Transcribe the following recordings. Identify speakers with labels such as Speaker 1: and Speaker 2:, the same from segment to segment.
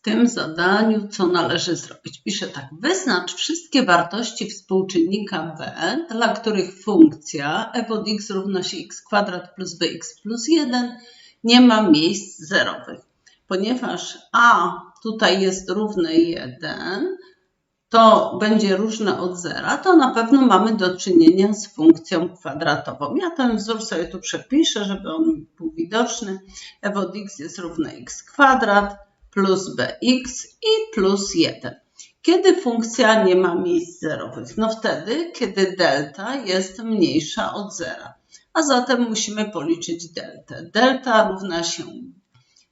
Speaker 1: w tym zadaniu, co należy zrobić. Piszę tak, wyznacz wszystkie wartości współczynnika b, dla których funkcja f od x równa się x kwadrat plus bx plus 1 nie ma miejsc zerowych. Ponieważ a tutaj jest równe 1, to będzie różne od zera, to na pewno mamy do czynienia z funkcją kwadratową. Ja ten wzór sobie tu przepiszę, żeby on był widoczny. f od x jest równe x kwadrat plus bx i plus 1. Kiedy funkcja nie ma miejsc zerowych? No wtedy, kiedy delta jest mniejsza od zera. A zatem musimy policzyć deltę. Delta równa się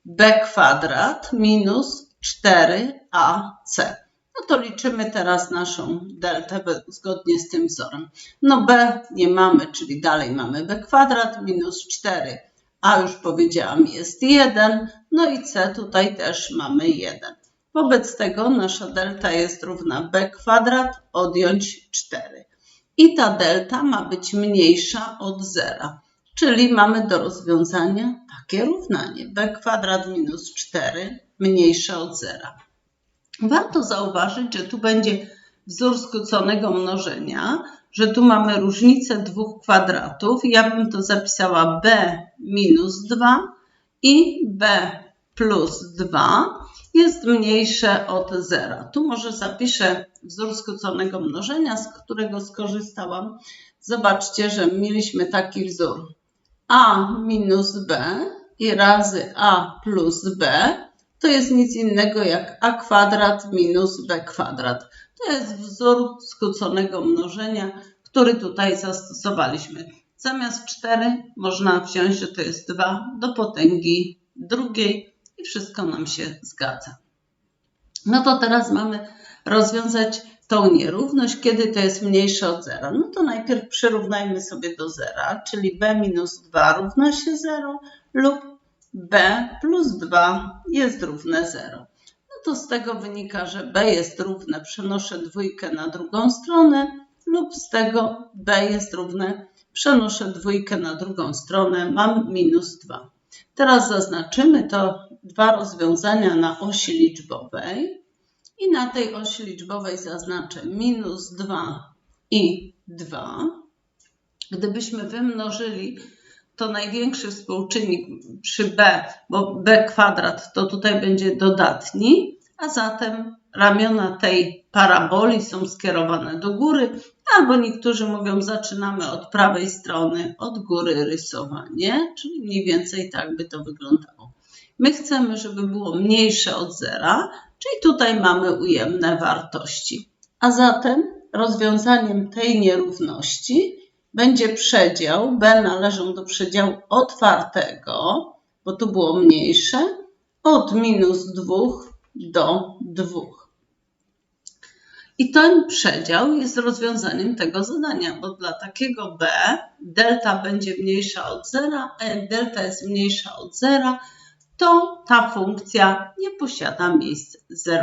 Speaker 1: b kwadrat minus 4ac. No to liczymy teraz naszą deltę zgodnie z tym wzorem. No b nie mamy, czyli dalej mamy b kwadrat minus 4, a już powiedziałam jest 1, no i c tutaj też mamy 1. Wobec tego nasza delta jest równa b kwadrat odjąć 4. I ta delta ma być mniejsza od zera, czyli mamy do rozwiązania takie równanie b kwadrat minus 4 mniejsze od zera. Warto zauważyć, że tu będzie wzór skróconego mnożenia, że tu mamy różnicę dwóch kwadratów. Ja bym to zapisała b minus 2 i b plus 2 jest mniejsze od zera. Tu może zapiszę wzór skróconego mnożenia, z którego skorzystałam. Zobaczcie, że mieliśmy taki wzór a minus b i razy a plus b to jest nic innego jak a kwadrat minus b kwadrat. To jest wzór skróconego mnożenia, który tutaj zastosowaliśmy. Zamiast 4 można wziąć, że to jest 2 do potęgi drugiej i wszystko nam się zgadza. No to teraz mamy rozwiązać tą nierówność, kiedy to jest mniejsze od zera. No to najpierw przyrównajmy sobie do zera, czyli b minus 2 równa się 0 lub b plus 2 jest równe 0. To z tego wynika, że b jest równe, przenoszę dwójkę na drugą stronę lub z tego b jest równe, przenoszę dwójkę na drugą stronę, mam minus 2. Teraz zaznaczymy to dwa rozwiązania na osi liczbowej i na tej osi liczbowej zaznaczę minus 2 i 2. Gdybyśmy wymnożyli to największy współczynnik przy b, bo b kwadrat to tutaj będzie dodatni, a zatem ramiona tej paraboli są skierowane do góry, albo niektórzy mówią, zaczynamy od prawej strony, od góry rysowanie, czyli mniej więcej tak by to wyglądało. My chcemy, żeby było mniejsze od zera, czyli tutaj mamy ujemne wartości. A zatem rozwiązaniem tej nierówności będzie przedział, B należą do przedziału otwartego, bo tu było mniejsze, od minus 2 do 2. I ten przedział jest rozwiązaniem tego zadania, bo dla takiego B delta będzie mniejsza od zera, a jak delta jest mniejsza od zera, to ta funkcja nie posiada miejsc zerowych.